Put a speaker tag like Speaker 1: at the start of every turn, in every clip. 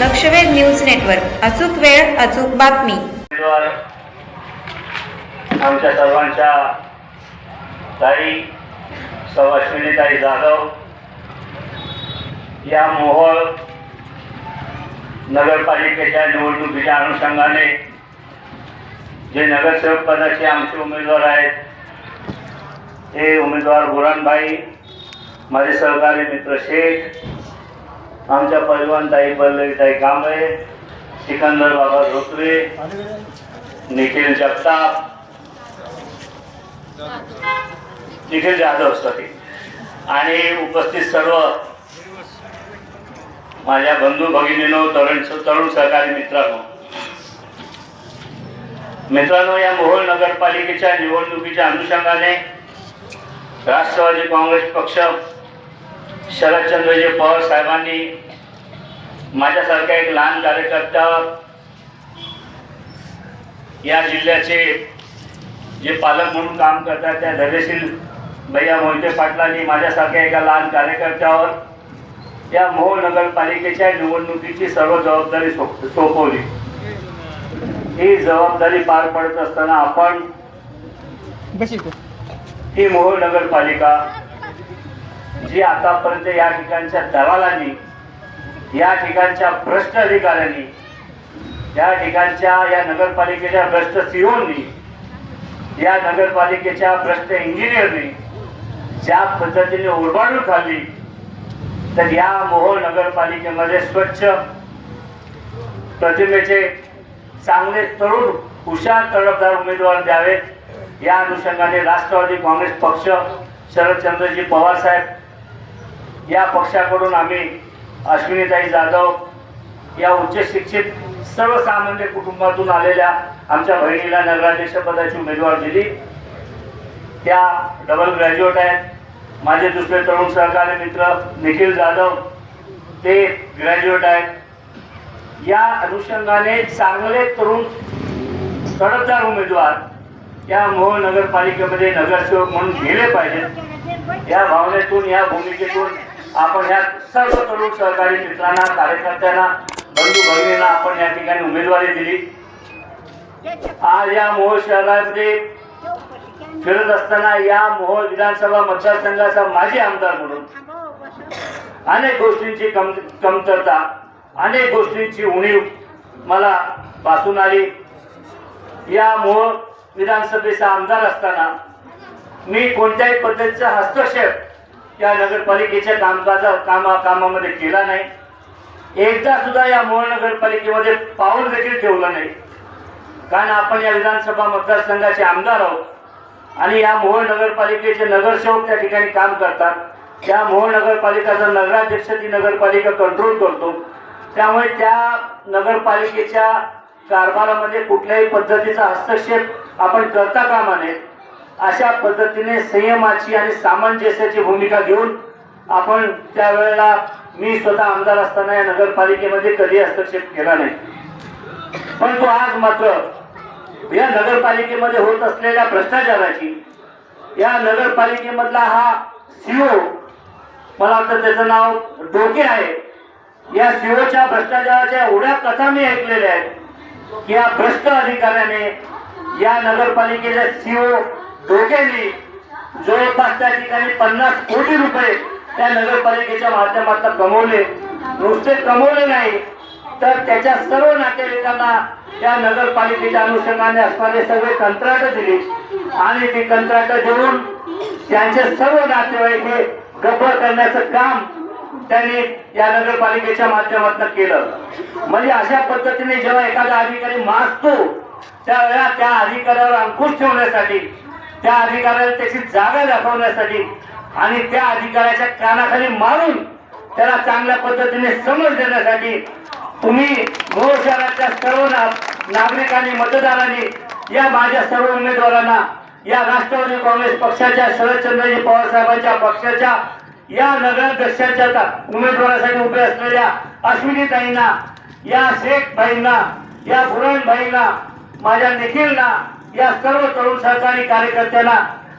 Speaker 1: लक्षवेध news network. अचूक वेळ अचूक बातमी.
Speaker 2: उमेदवार आमच्या सर्वांच्या ताई सौ अश्विनीताई जाधव या मोहोळ नगरपालिकेच्या निवडणुकीच्या अनुषंगाने जे नगरसेवक पदाचे आमचे उमेदवार आहेत ते उमेदवार गुरणभाई माझे सहकारी मित्र शेख आमच्या पैलवानताई पल्लवीताई कांबळे सिकंदर बाबा धोत्रे निखिल जगताप निखिल जाधव सॉरी आणि उपस्थित सर्व माझ्या बंधू भगिनीनो तरुण तरुण सहकारी मित्रांनो. मित्रांनो या मोहोळ नगरपालिकेच्या निवडणुकीच्या अनुषंगाने राष्ट्रवादी काँग्रेस पक्ष शरदचंद्रजी पवार साहेबांनी माझ्यासारख्या एक लहान कार्यकर्त्यावर या जिल्ह्याचे जे पालक म्हणून काम करतात त्या धैर्यशील भैया मोहिते पाटलांनी माझ्यासारख्या एका लहान कार्यकर्त्यावर या मोहोळ नगरपालिकेच्या निवडणुकीची सर्व जबाबदारी सोप सोपवली. ही जबाबदारी पार पडत असताना आपण ही मोहोळ नगरपालिका जी आतापर्यंत या ठिकाणच्या दलालांनी या ठिकाणच्या भ्रष्ट अधिकाऱ्यांनी या ठिकाणच्या या नगरपालिकेच्या भ्रष्ट सीओनी या नगरपालिकेच्या भ्रष्ट इंजिनियरनी ज्या पद्धतीने ओरबाडून खाल्ली तर या मोहोळ नगरपालिकेमध्ये स्वच्छ प्रतिमेचे चांगले तरुण हुशार तडफदार उमेदवार द्यावेत. या अनुषंगाने राष्ट्रवादी काँग्रेस पक्ष शरदचंद्रजी पवार साहेब या पक्षाकडून आम्ही अश्विनीताई जाधव या उच्च शिक्षित सर्वसामान्य कुटुंबातून आलेल्या आमच्या बहिणीला नगराध्यक्षपदाची उमेदवार दिली. त्या डबल ग्रॅज्युएट आहेत. माझे दुसरे तरुण सहकारी मित्र निखिल जाधव ते ग्रॅज्युएट आहेत. या अनुषंगाने चांगले तरुण तडफदार उमेदवार या मोहोळ नगरपालिकेमध्ये नगरसेवक म्हणून गेले पाहिजेत. या भावनेतून या भूमिकेतून आपण ह्या सर्व तरुण सहकारी मित्रांना कार्यकर्त्यांना बंधू भगिनींना आपण या ठिकाणी उमेदवारी दिली. आज या मोहोळ शहरामध्ये फिरत असताना या मोहोळ विधानसभा मतदारसंघाचा माजी आमदार म्हणून अनेक गोष्टींची कम कमतरता अनेक गोष्टींची उणीव मला भासून आली. या मोहोळ विधानसभेचा आमदार असताना मी कोणत्याही पद्धतीचा हस्तक्षेप या नगरपालिकेच्या कामकाजा कामा कामामध्ये केला नाही. एकदा सुद्धा या मोहोळ नगरपालिकेमध्ये पाऊल देखील ठेवलं नाही. कारण आपण या विधानसभा मतदारसंघाचे आमदार आहोत आणि या मोहोळ नगरपालिकेचे नगरसेवक त्या ठिकाणी काम करतात. त्या मोहोळ नगरपालिकाचा नगराध्यक्ष ती नगरपालिका कंट्रोल करतो. त्यामुळे त्या नगरपालिकेच्या कारभारामध्ये कुठल्याही पद्धतीचा हस्तक्षेप आपण करता कामा नये. अशा पद्धतीने संयमाची आणि सामंजस्याची भूमिका घेऊन आपण त्यावेळेला मी स्वतः आमदार असताना या नगरपालिकेमध्ये कधी हस्तक्षेप केला नाही. परंतु आज मात्र या नगरपालिकेमध्ये होत असलेल्या भ्रष्टाचाराची या नगरपालिकेमधला हा सीओ मला वाटतं त्याचं नाव डोके आहे या सीओच्या भ्रष्टाचाराच्या एवढ्या कथा मी ऐकलेल्या आहेत की या भ्रष्ट अधिकाऱ्याने या नगरपालिकेच्या सीओ डोक्याने जवळपास त्या ठिकाणी पन्नास कोटी रुपये त्या नगरपालिकेच्या माध्यमातून कमवले. नुसते कमवले नाही तर त्याच्या सर्व नातेवाईकांना त्या नगरपालिकेच्या अनुषंगाने असणारे सगळे कंत्राट दिली. आणि ती कंत्राट देऊन त्यांचे सर्व नातेवाईक हे गब्बर करण्याचं काम त्यांनी या नगरपालिकेच्या माध्यमातून केलं. म्हणजे अशा पद्धतीने जेव्हा एखादा अधिकारी मासतो त्यावेळेला त्या अधिकाऱ्यावर अंकुश ठेवण्यासाठी त्या अधिकाऱ्याला त्याची जागा दाखवण्यासाठी आणि त्या अधिकाऱ्याच्या कानाखाली मारून त्याला चांगल्या पद्धतीने समज देण्यासाठी तुम्ही मोहोळ शहराच्या सर्व नागरिकांनी मतदारांनी या माझ्या सर्व उमेदवारांना या राष्ट्रवादी काँग्रेस पक्षाच्या शरदचंद्रजी पवार साहेबांच्या पक्षाच्या या नगराध्यक्षाच्या उमेदवारासाठी उभे असलेल्या अश्विनीताईंना या शेख भाईंना या बुरण भाईंना माझ्या निखिलना या सर्व तरुण सहकारी कार्यकर्त्यांना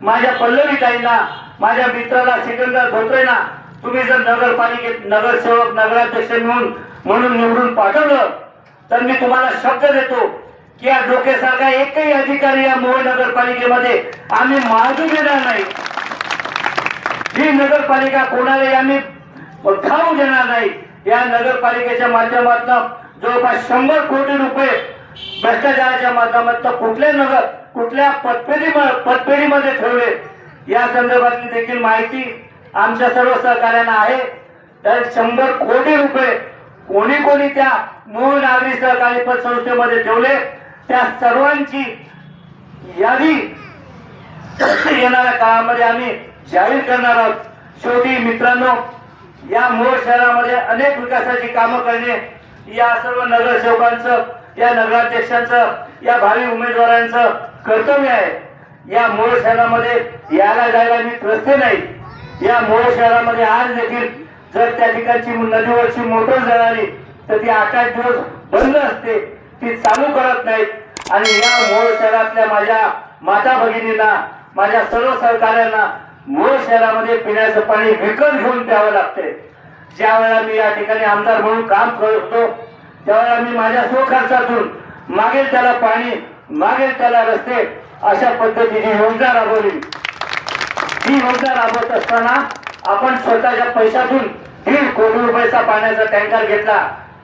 Speaker 2: माझ्या पल्लवी ताईंना माझ्या मित्राला सिकंदर धोत्रेना तुम्ही जर नगरपालिकेत नगरसेवक नगराध्यक्ष म्हणून म्हणून निवडून पाठवलं तर मी तुम्हाला शब्द देतो की या डोकेसारखा एकही अधिकारी या मोहोळ नगरपालिकेमध्ये आम्ही माजू देणार नाही. ही नगरपालिका कोणालाही आम्ही खाऊ देणार नाही या नगरपालिकेच्या माध्यमातून जवळपास शंभर कोटी रुपये भ्रष्टाचाराच्या माध्यमात कुठल्या नगर कुठल्या पतपेढी पतपेढीमध्ये ठेवले? या संदर्भातली देखील माहिती आमच्या सर्व सहकार्यांना आहे. तर शंभर कोटी रुपये कोणी कोणी त्या मूळ नागरी सहकारी पतसंस्थेमध्ये ठेवले. त्या सर्वांची यादी येणाऱ्या काळामध्ये आम्ही जाहीर करणार आहोत. शेवटी मित्रांनो या मूळ शहरामध्ये अनेक विकासाची कामं करणे या सर्व नगरसेवकांचं या नगराध्यक्षांचं या भावी उमेदवारांचं कर्तव्य आहे. या मोहोळ शहरामध्ये यायला जायला मी रस्ते नाही. या मोहोळ शहरामध्ये आज देखील जर त्या ठिकाणची नदीवरची मोटर जळाली तर ती आठ आठ दिवस बंद असते. ती चालू करत नाहीत. आणि या मोहोळ शहरातल्या माझ्या माता भगिनींना माझ्या सर्व सहकार्यांना मोहोळ शहरामध्ये पिण्याचं पाणी विकत घेऊन प्यावं लागते. ज्या वेळेला मी या ठिकाणी आमदार म्हणून काम करत होतो त्यावेळेला मी माझ्या स्वखर्चातून मागेल त्याला पाणी मागेल त्याला रस्ते अशा पद्धतीची योजना राबवली. ही योजना राबवत असताना आपण स्वतःच्या पैशातून दीड कोटी रुपयाचा पाण्याचा टँकर घेतला.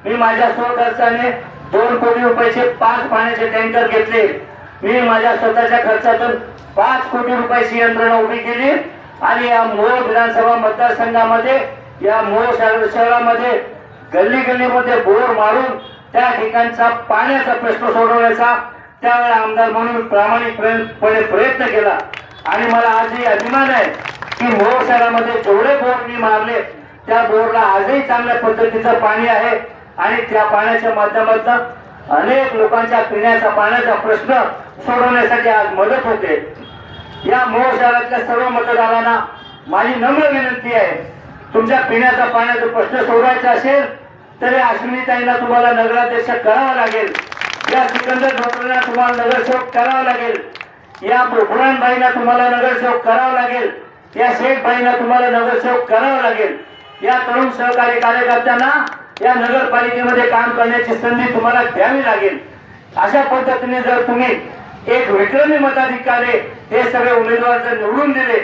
Speaker 2: मी माझ्या स्वखर्चाने दोन कोटी रुपयाचे पाच पाण्याचे टँकर घेतले. मी माझ्या स्वतःच्या खर्चातून पाच कोटी रुपयाची यंत्रणा उभी केली आणि या मोहोळ विधानसभा मतदारसंघामध्ये या मोहोळ शहर शहरामध्ये गल्ली गल्लीमध्ये बोर मारून त्या ठिकाणचा पाण्याचा प्रश्न सोडवण्याचा त्यावेळेला आमदार म्हणून प्रामाणिकपणे प्रयत्न केला. आणि मला आजही अभिमान आहे की मोहोळ शहरामध्ये जेवढे बोर मी मारले त्या बोरला आजही चांगल्या पद्धतीचं पाणी आहे. आणि त्या पाण्याच्या माध्यमातून अनेक लोकांच्या पिण्याचा पाण्याचा प्रश्न सोडवण्यासाठी आज मदत होते. या मोहोळ शहरातल्या सर्व मतदारांना माझी नम्र विनंती आहे तुमच्या पिण्याचा पाण्याचा प्रश्न सोडवायचा असेल तर या अश्विनीताईंना तुम्हाला नगराध्यक्ष करावा लागेल. या सिकंदर डॉक्टरांना तुम्हाला नगरसेवक करावा लागेल. या बुराणबाईंना तुम्हाला नगरसेवक करावा लागेल. या शेठबाईंना तुम्हाला नगरसेवक करावा लागेल. या तरुण सहकारी कार्यकर्त्यांना या नगरपालिकेमध्ये काम करण्याची संधी तुम्हाला द्यावी लागेल. अशा पद्धतीने जर तुम्ही एक विक्रमी मताधिकारी हे सगळे उमेदवार जर निवडून दिले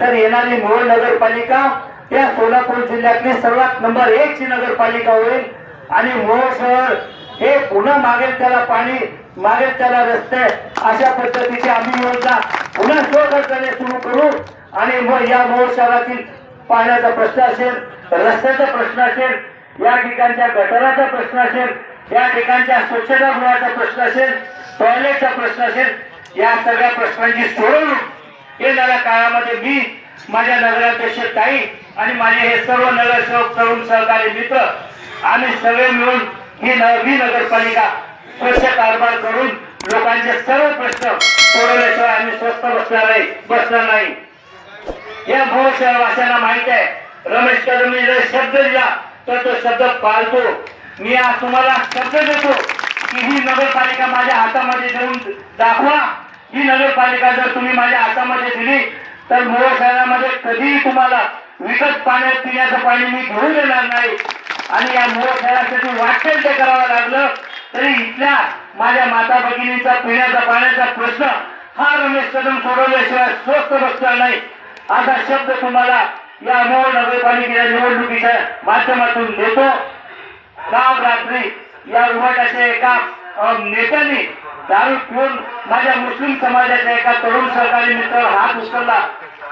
Speaker 2: तर येणारी मोहोळ नगरपालिका या सोलापूर जिल्ह्यातली सर्वात नंबर एक ची नगरपालिका होईल. आणि मोहोळ शहर हे पुन्हा मागेल त्याला पाणी मागेल त्याला रस्ते अशा पद्धतीची आम्ही योजना पुन्हा स्वखर्चाने सुरू करू. आणि मग या मोहोळ शहरातील पाण्याचा प्रश्न असेल रस्त्याचा प्रश्न असेल या ठिकाणच्या गटाराचा प्रश्न असेल या ठिकाणच्या स्वच्छतागृहाचा प्रश्न असेल टॉयलेटचा प्रश्न असेल या सगळ्या प्रश्नांची सोडवणूक येणाऱ्या काळामध्ये मी माझ्या नगराध्यक्ष ताई आणि माझे हे सर्व नगरसेवक तरुण सहकारी मित्र आम्ही सगळे मिळून ही नवी नगरपालिका स्वच्छ कारभार करून लोकांचे सर्व प्रश्न सोडवल्याशिवाय आम्ही स्वस्त बसणार नाही बसणार नाही. या भोर शहरवासियांना माहीत आहे रमेश कदम जर शब्द दिला तर तो शब्द पाळतो. मी आज तुम्हाला शब्द देतो की ही नगरपालिका माझ्या हातामध्ये देऊन दाखवा. ही नगरपालिका जर तुम्ही माझ्या हातामध्ये दिली तर मोह शहरामध्ये कधीही तुम्हाला विकत पाण्यात पिण्याचं पाणी मी घेऊन येणार नाही. आणि या मोह शहरासाठी वाटेल ते करावं लागलं तरी इथल्या माझ्या माता भगिनींचा पिण्याचा पाण्याचा प्रश्न हा रमेश कदम सोडवल्याशिवाय स्वस्त बसणार नाही. असा शब्द तुम्हाला या मोहोळ नगरपालिकेच्या निवडणुकीच्या माध्यमातून देतो काल रात्री या उभाटाच्या एका नेत्याने दारू पिऊन माझ्या मुस्लिम समाजाच्या एका तरुण सहकारी मित्रावर हात उचलला.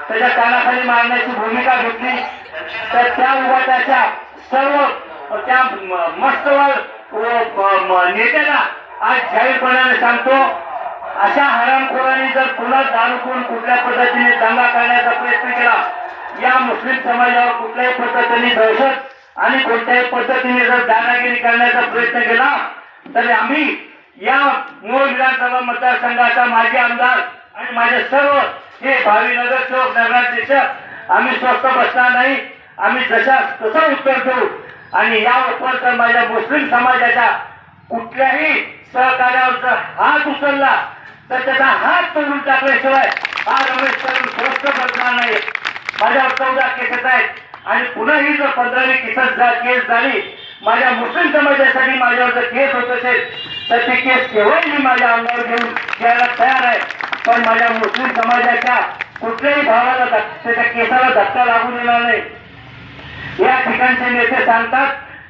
Speaker 2: त्याच्या कानाखाली मारण्याची भूमिका घेतली तर त्या उभाटाच्या सर्व त्या मस्तवर नेत्याला आज जाहीरपणाने सांगतो अशा हरामखोरांनी जर पुन्हा दारू कुठल्या पद्धतीने दंगा करण्याचा प्रयत्न केला या मुस्लिम समाजावर कुठल्याही पद्धतीने दहशत आणि कोणत्याही पद्धतीने जर दादागिरी करण्याचा प्रयत्न केला तर आम्ही या मूळ विधानसभा मतदारसंघाचा माजी आमदार आणि माझे सर्व हे भावी नगरसेवक नगराध्यक्ष आम्ही स्वस्त बसणार नाही. आम्ही जशा तसं उत्तर देऊ. आणि या उपर तर माझ्या मुस्लिम समाजाच्या कुठल्याही सहकार्यावरचा हात उचलला तर त्याचा हात तोडून टाकल्याशिवाय हा रमेश करून स्वस्त बसणार नाही. माझ्यावर चौदा केसेस आहेत. आणि पुन्हा ही जर पंधरावी केसेस केस झाली माझ्या मुस्लिम समाजासाठी माझ्यावर जर केस होत असेल तर ते केस केव्हाही मी माझ्या अंगावर घेऊन घ्यायला तयार आहे. पण माझ्या मुस्लिम समाजाच्या कुठल्याही भावाला त्याच्या केसाला धक्का लागू दिला नाही. या ठिकाणचे नेते सांगतात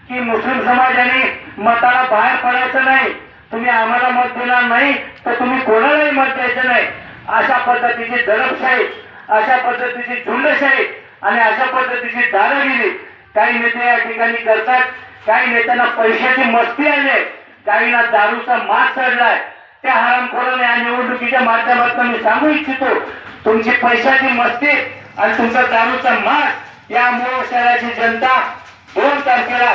Speaker 2: की मुस्लिम समाजाने मताला बाहेर पडायचं नाही. तुम्ही आम्हाला मत देणार नाही तर तुम्ही कोणालाही मत द्यायचं नाही. अशा पद्धतीची दडपशाही अशा पद्धतीची झुंडशाही आणि अशा पद्धतीची दादागिरी काही नेते या ठिकाणी करतात. काही नेत्यांना पैशाची मस्ती आली आहे. काहींना दारूचा मात चढलाय. त्या हरामखोराने या निवडणुकीच्या माध्यमातून मी सांगू इच्छितो तुमची पैशाची मस्ती आणि तुमचा दारूचा मास या मूळ शहराची जनता दोन तारखेला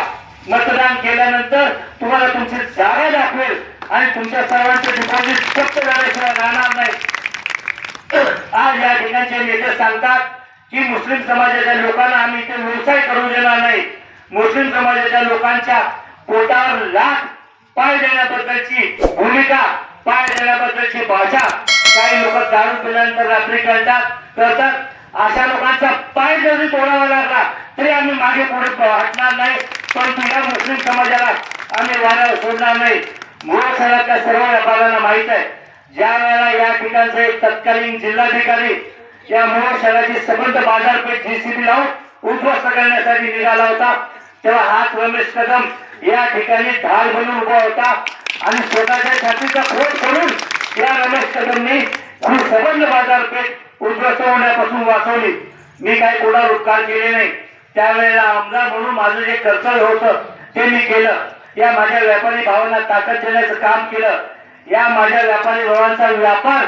Speaker 2: मतदान केल्यानंतर तुम्हाला तुमची जागा दाखवेल आणि तुमच्या सर्वांचे डिपॉझिट जप्त झाल्याशिवाय राहणार नाही. आज या ठिकाणचे नेते सांगतात की मुस्लिम समाजाच्या लोकांना आम्ही इथे व्यवसाय करू देणार नाही. मुस्लिम समाजाच्या लोकांच्या पोटावर लाख पाय देण्याबद्दलची भूमिका पाय देण्याबद्दलची भाषा. काही लोक दारू पिल्यानंतर रात्री करतात करतात अशा लोकांचा पाय जरी तोडावा लागला तरी आम्ही मागे पुढे हटणार नाही. पण तुझ्या मुस्लिम समाजाला आम्ही वाऱ्यावर सोडणार नाही. मूळ शहरातल्या सर्व व्यापाऱ्यांना माहीत आहे ज्या वेळेला या ठिकाणचे तत्कालीन जिल्हाधिकारी या मूळ शहराची सबंध बाजारपेठ जीसीबी लावून उद्ध्वस्त करण्यासाठी निघाला होता तेव्हा हाच रमेश कदम या ठिकाणी ढाल म्हणून उभा होता. आणि स्वतःच्या छातीचा खोट करून या रमेश कदमनी ही सबंध बाजारपेठ उद्ध्वस्त होण्यापासून वाचवली. मी काही कोणा उपकार केले नाही. त्यावेळेला आमदार म्हणून माझं जे कर्तव्य होतं ते मी केलं. या माझ्या व्यापारी भावांना ताकद देण्याचं काम केलं. या माझ्या व्यापारी भावांचा व्यापार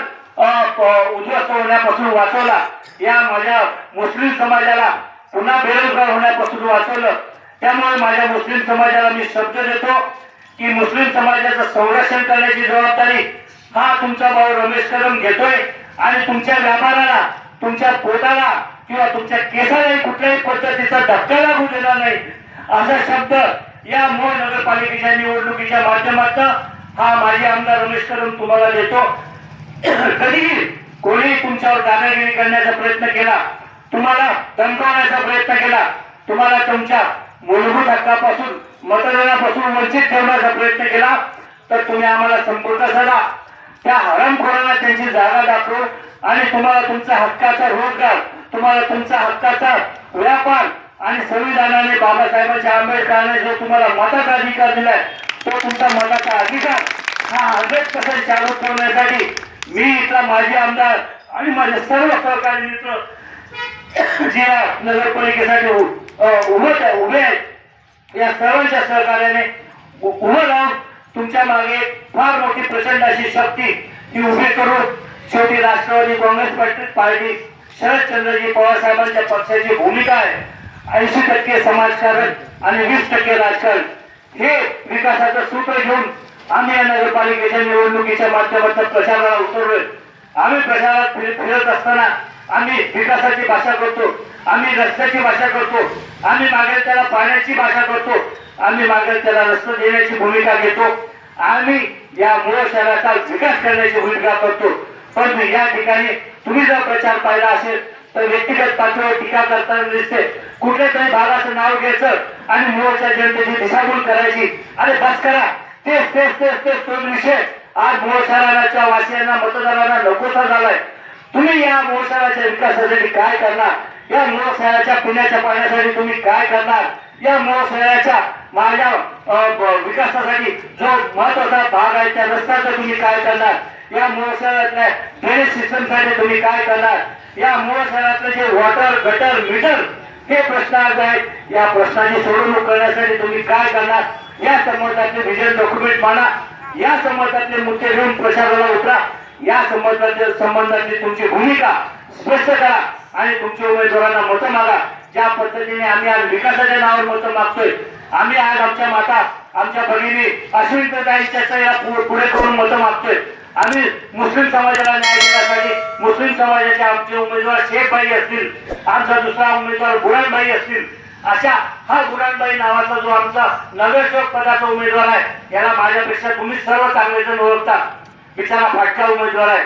Speaker 2: उद्ध्वस्त होण्यापासून वाचवला. या माझ्या मुस्लिम समाजाला पुन्हा बेरोजगार होण्यापासून वाचवलं. त्यामुळे माझ्या मुस्लिम समाजाला मी शब्द देतो. की मुस्लिम समाजाचं संरक्षण करण्याची जबाबदारी हा तुमचा भाऊ रमेश कदम घेतोय. आणि तुमच्या व्यापाराला तुमच्या पोटाला किंवा तुमच्या केसालाही कुठल्याही पद्धतीचा धक्का लागू देणार नाही. असा शब्द या मूळ नगरपालिकेच्या निवडणुकीच्या माध्यमातून हा माजी आमदार रमेश कदम तुम्हाला देतो. कधीही कोणी तुमच्यावर दादागिरी करण्याचा प्रयत्न केला तुम्हाला दमकावण्याचा प्रयत्न केला तुम्हाला तुमच्या मूलभूत हक्कापासून मतदानापासून वंचित ठेवण्याचा प्रयत्न केला तर तुम्ही आम्हाला संपर्क साधा त्या हरामखोरांना त्यांची जागा दाखवू आणि तुम्हाला तुमचा हक्काचा रोजगार तुम्हाला तुमचा हक्काचा व्यापार आणि संविधानाने बाबासाहेबांच्या आंबेडकरांनी जो तुम्हाला मताचा अधिकार दिलाय तो तुमचा मताचा अधिकार हा हंड्रेड कसं चालू ठेवण्यासाठी मी इथला माजी आमदार आणि माझे सर्व सहकारी मित्र जे नगरपालिकेसाठी उभे उभे आहेत या सर्वांच्या सहकार्याने उभं राहून तुमच्या मागे फार मोठी प्रचंड अशी शक्ती ती उभी करून शेवटी राष्ट्रवादी काँग्रेस पार्टी शरदचंद्रजी पवार साहेबांच्या पक्षाची भूमिका आहे. ऐंशी टक्के समाजकारण आणि वीस टक्के राजकारण. हे विकासाचं सूत्र घेऊन आम्ही या नगरपालिकेच्या निवडणुकीच्या माध्यमातून प्रचाराला उतरलोय. आम्ही प्रचारात फिरत असताना आम्ही विकासाची भाषा करतो आम्ही रस्त्याची भाषा करतो आम्ही मागेल त्याला पाण्याची भाषा करतो आम्ही मागेल त्याला रस्ता देण्याची भूमिका घेतो. आम्ही या मूळ शहराचा विकास करण्याची भूमिका करतो. पण या ठिकाणी तुम्ही जर प्रचार पाहिला असेल तर व्यक्तिगत पातळीवर टीका करताना दिसते. कुठल्या तरी भागाचं नाव घ्यायचं आणि मूळच्या जनतेची दिशाभूल करायची. अरे बस करा. तेच तेच तेच तेच तोच विषय. आज मूळ शहराच्या वासियांना मतदारांना नकोसा झालाय. तुम्ही या मूळ विकासासाठी काय करणार? या मूळ पुण्याच्या पाण्यासाठी तुम्ही काय करणार? या मूळ माझ्या विकासासाठी जो महत्त्वाचा भाग आहे त्या रस्त्याचं तुम्ही काय करणार? या मूळ ड्रेनेज सिस्टमसाठी तुम्ही काय करणार? या मूळ जे वॉटर गटर मीटर हे प्रश्न आज आहेत या प्रश्नाची सोडवणूक करण्यासाठी तुम्ही काय करणार? या संबंधातले विजन डॉक्युमेंट मांडा. या संबंधातले मुद्दे घेऊन प्रशासनाला उतरा. या संबंधातल्या संबंधाची तुमची भूमिका स्पष्ट करा आणि तुमच्या उमेदवारांना मतं मागा. ज्या पद्धतीने आम्ही आज विकासाच्या नावावर मतं मागतोय आम्ही आज आमच्या माता आमच्या भगिनी अश्विनीताईंच्या या पुढे करून मतं मागतोय. आम्ही मुस्लिम समाजाला न्याय देण्यासाठी मुस्लिम समाजाचे आमचे उमेदवार शेखबाई असतील आमचा दुसरा उमेदवार बुराणबाई असतील अशा हा बुराणबाई नावाचा जो आमचा नगरसेवक पदाचा उमेदवार आहे याला माझ्यापेक्षा तुम्ही सर्व चांगले जण ओळखता. बिचारा फाटका उमेदवार आहे.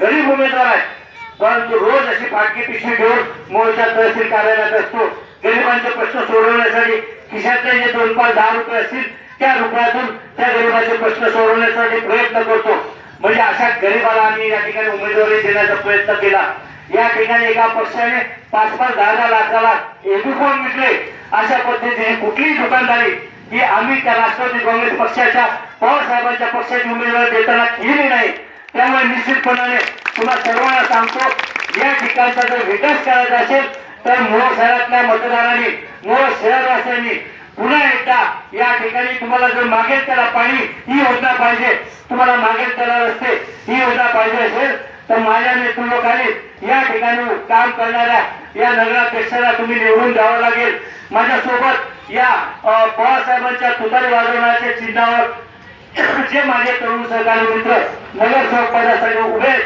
Speaker 2: गरीब उमेदवार आहे. परंतु रोज अशी फाटकी पिशवी घेऊन मोर्चा तहसील कार्यालयात असतो. गरिबांचे प्रश्न सोडवण्यासाठी खिशातले जे दोन पाच दहा रुपये असतील त्या रुपयातून त्या गरिबाचे प्रश्न सोडवण्यासाठी प्रयत्न करतो. म्हणजे अशा गरिबाला आम्ही या ठिकाणी उमेदवारी देण्याचा प्रयत्न केला. या ठिकाणी एका पक्षाने पाच पाच दहा दहा लाखाला एबीफॉर्म विकले. अशा पद्धतीने कुठलीही दुकानदारी की आम्ही त्या राष्ट्रवादी काँग्रेस पक्षाच्या पवारसाहेबांच्या पक्षाची उमेदवारी देताना केली नाही. त्यामुळे निश्चितपणाने तुम्हाला सर्वांना सांगतो या ठिकाणचा जर विकास करायचा असेल तर मोळ शहरातल्या मतदारांनी मोळ शहरवासियांनी पुन्हा एकदा या ठिकाणी तुम्हाला जर मागेल त्याला पाणी ही योजना पाहिजे. तुम्हाला मागेल त्याला रस्ते ही योजना पाहिजे असेल तर माझ्या नेतृत्वाखाली या ठिकाणी काम करणाऱ्या या नगराध्यक्षाला तुम्ही निवडून द्यावं लागेल. माझ्यासोबत या अ, साहेबांच्या तुतारी वाजवण्याच्या चिन्हावर जे माझे तरुण सहकारी मित्र नगरसेवक पदासाठी उभे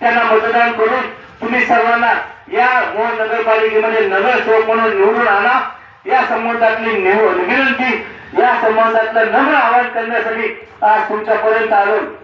Speaker 2: त्यांना मतदान करून तुम्ही सर्वांना या नगरपालिकेमध्ये नगरसेवक म्हणून निवडून आणा. या संबंधातली निवड विनंती या संबंधातलं नम्र आवाहन करण्यासाठी आज तुमच्यापर्यंत आलो.